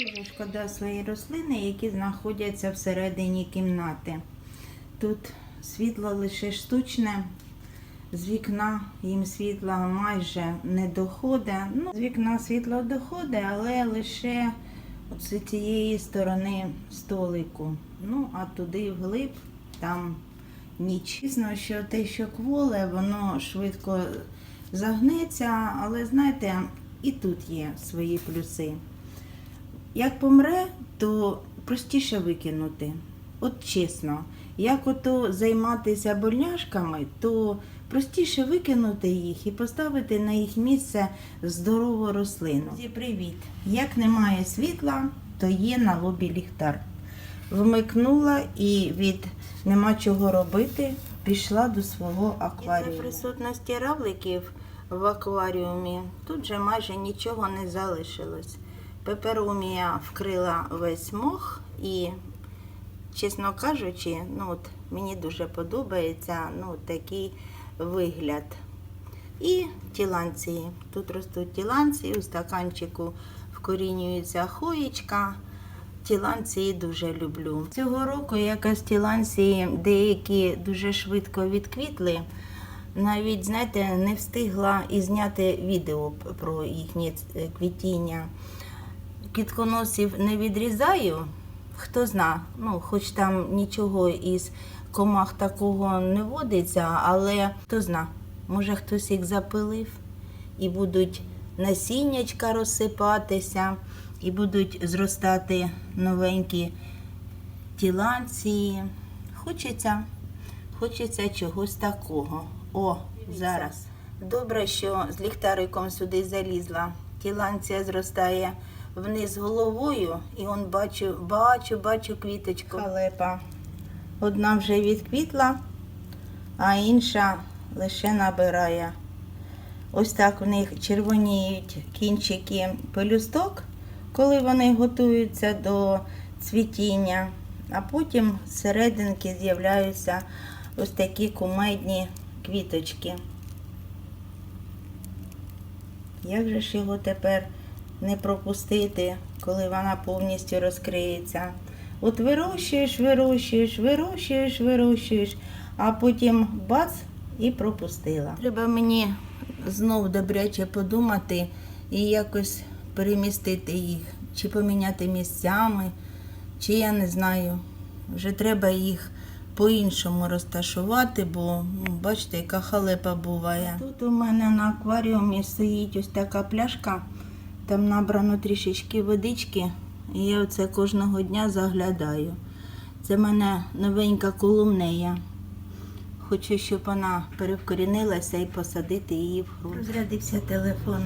Дуже шкода свої рослини, які знаходяться всередині кімнати. Тут світло лише штучне, з вікна їм світла майже не доходить. Ну, з вікна світло доходить, але лише з цієї сторони столику. Ну, а туди вглиб там ніч. Що те, що кволе, воно швидко загнеться, але знаєте, і тут є свої плюси. Як помре, то простіше викинути. От чесно, як ото займатися больняшками, то простіше викинути їх і поставити на їх місце здорову рослину. Привіт! Як немає світла, то є на лобі ліхтар. Вмикнула і від нема чого робити, пішла до свого акваріуму. За присутності равликів в акваріумі тут же майже нічого не залишилось. Пеперумія вкрила весь мох і, чесно кажучи, ну от мені дуже подобається ну, такий вигляд. І тіланції. Тут ростуть тіланції, у стаканчику вкорінюється хоєчка. Тіланції дуже люблю. Цього року якось тіланції деякі дуже швидко відквітли. Навіть, знаєте, не встигла і зняти відео про їхнє е, квітіння. Квітконосів не відрізаю, хто зна, ну, хоч там нічого із комах такого не водиться, але хто зна, може хтось їх запилив і будуть насіннячка розсипатися, і будуть зростати новенькі тіланції. Хочеться, хочеться чогось такого. О, зараз. Добре, що з ліхтариком сюди залізла. Тіланція зростає вниз головою, і он бачу, бачу, бачу квіточку. Халепа. Одна вже відквітла, а інша лише набирає. Ось так в них червоніють кінчики пелюсток, коли вони готуються до цвітіння, а потім з серединки з'являються ось такі кумедні квіточки. Як же ж його тепер не пропустити, коли вона повністю розкриється? От вирощуєш, вирощуєш, вирощуєш, вирощуєш, а потім бац і пропустила. Треба мені знов добряче подумати і якось перемістити їх, чи поміняти місцями, чи я не знаю. Вже треба їх по-іншому розташувати, бо ну, бачите, яка халепа буває. Тут у мене на акваріумі стоїть ось така пляшка, там набрано трішечки водички, і я оце кожного дня заглядаю. Це в мене новенька колумнея. Хочу, щоб вона перевкорінилася і посадити її в грунт. Розрядився телефон.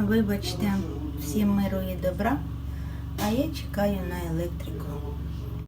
Вибачте, всім миру і добра, а я чекаю на електрику.